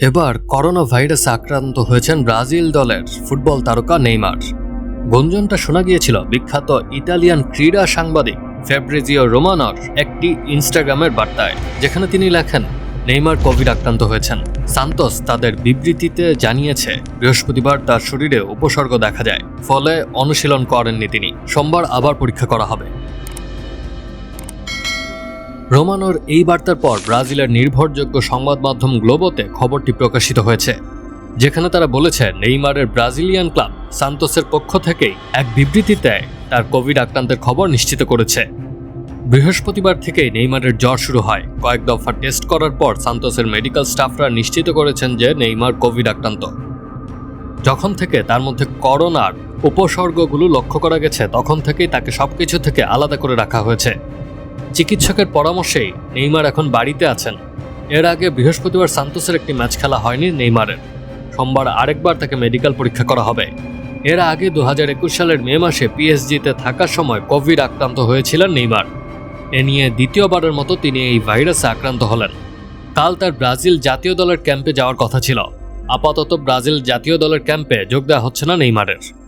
এবার করোনা ভাইরাসে আক্রান্ত হয়েছেন ব্রাজিল দলের ফুটবল তারকা নেইমার। গুঞ্জনটা শোনা গিয়েছিল, বিখ্যাত ইতালিয়ান ক্রীড়া সাংবাদিক ফেব্রিজিও রোমানর একটি ইনস্টাগ্রামের বার্তায়, যেখানে তিনি লেখেন, নেইমার কোভিড আক্রান্ত হয়েছেন। সান্তোস তাদের বিবৃতিতে জানিয়েছে, বৃহস্পতিবার তার শরীরে উপসর্গ দেখা যায়, ফলে অনুশীলন করেননি তিনি। সোমবার আবার পরীক্ষা করা হবে। রোমানোর এই বার্তার পর ব্রাজিলের নির্ভরযোগ্য সংবাদ মাধ্যম গ্লোবোতে খবরটি প্রকাশিত হয়েছে, যেখানে তারা বলেছে নেইমারের ব্রাজিলিয়ান ক্লাব সান্তোসের পক্ষ থেকেই এক বিবৃতিতে তার কোভিড আক্রান্তের খবর নিশ্চিত করেছে। বৃহস্পতিবার থেকেই নেইমারের জ্বর শুরু হয়। কয়েক দফা টেস্ট করার পর সান্তোসের মেডিকেল স্টাফরা নিশ্চিত করেছেন যে নেইমার কোভিড আক্রান্ত। যখন থেকে তার মধ্যে করোনার উপসর্গগুলো লক্ষ্য করা গেছে, তখন থেকেই তাকে সবকিছু থেকে আলাদা করে রাখা হয়েছে। চিকিৎসকের পরামর্শেই নেইমার এখন বাড়িতে আছেন। এর আগে বৃহস্পতিবার সান্তোসের একটি ম্যাচ খেলা হয়নি নেইমারের। সোমবার আরেকবার তাকে মেডিকেল পরীক্ষা করা হবে। এর আগে দু হাজার একুশ সালের মে মাসে পিএসজিতে থাকার সময় কোভিড আক্রান্ত হয়েছিলেন নেইমার। এ নিয়ে দ্বিতীয়বারের মতো তিনি এই ভাইরাসে আক্রান্ত হলেন। কাল তার ব্রাজিল জাতীয় দলের ক্যাম্পে যাওয়ার কথা ছিল। আপাতত ব্রাজিল জাতীয় দলের ক্যাম্পে যোগ দেওয়া হচ্ছে না নেইমারের।